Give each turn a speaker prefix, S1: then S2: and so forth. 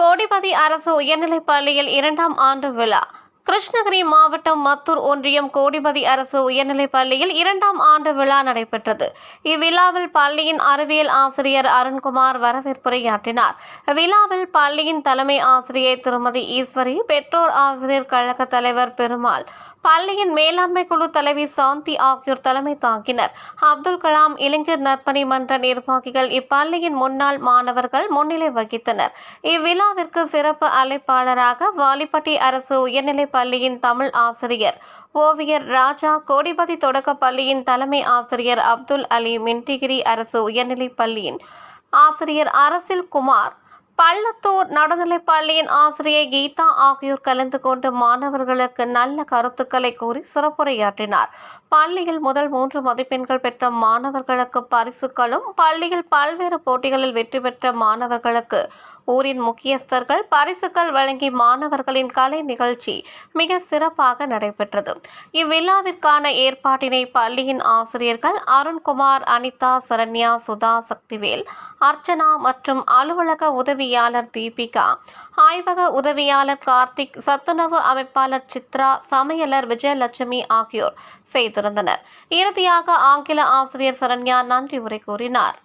S1: கோடிபதி அரசு உயர்நிலைப் பள்ளியில் இரண்டாம் ஆண்டு விழா. கிருஷ்ணகிரி மாவட்டம் மத்தூர் ஒன்றியம் கோடிபதி அரசு உயர்நிலைப் பள்ளியில் இரண்டாம் ஆண்டு விழா நடைபெற்றது. இவ்விழாவில் பள்ளியின் அறிவியல் ஆசிரியர் அருண்குமார் வரவேற்புரையாற்றினார். விழாவில் பள்ளியின் தலைமை ஆசிரியர் திருமதி ஈஸ்வரி பெற்றோர் ஆசிரியர் கழக தலைவர் பெருமாள் பள்ளியின் மேலாண்மை குழு தலைவி சாந்தி ஆகியோர் தலைமை தாங்கினர். அப்துல் கலாம் இளைஞர் நற்பணி மன்ற நிர்வாகிகள் இப்பள்ளியின் முன்னாள் மாணவர்கள் முன்னிலை வகித்தனர். இவ்விழாவிற்கு சிறப்பு அழைப்பாளராக வாலிப்பட்டி அரசு உயர்நிலை பள்ளியின் தமிழ் ஆசிரியர். ஓவியர் ராஜா கோடிபதி தொடக்கப் பள்ளியின் தலைமை ஆசிரியர் அப்துல் அலி மின்டிகிரி அரசு உயர்நிலைப் பள்ளியின் ஆசிரியர் அரசில் குமார். பள்ளத்தூர் நடுநிலைப் பள்ளியின் ஆசிரியை கீதா ஆகியோர் கலந்து கொண்டு மாணவர்களுக்கு நல்ல கருத்துக்களை கூறி சிறப்புரையாற்றினார். பள்ளியில் முதல் மூன்று மதிப்பெண்கள் பெற்ற மாணவர்களுக்கு பரிசுகளும் பள்ளியில் பல்வேறு போட்டிகளில் வெற்றி பெற்ற மாணவர்களுக்கு ஊரின் முக்கியஸ்தர்கள் பரிசுகள் வழங்கி மாணவர்களின் கலை நிகழ்ச்சி மிக சிறப்பாக நடைபெற்றது. இவ்விழாவிற்கான ஏற்பாட்டினை பள்ளியின் ஆசிரியர்கள் அருண்குமார் அனிதா சரண்யா சுதா சக்திவேல் அர்ச்சனா மற்றும் அலுவலக உதவியாளர் தீபிகா ஆய்வக உதவியாளர் கார்த்திக் சத்துணவு அமைப்பாளர் சித்ரா சமையலர் விஜயலட்சுமி ஆகியோர் செய்திருந்தனர். இறுதியாக ஆங்கில ஆசிரியர் சரண்யா நன்றி உரை கூறினார்.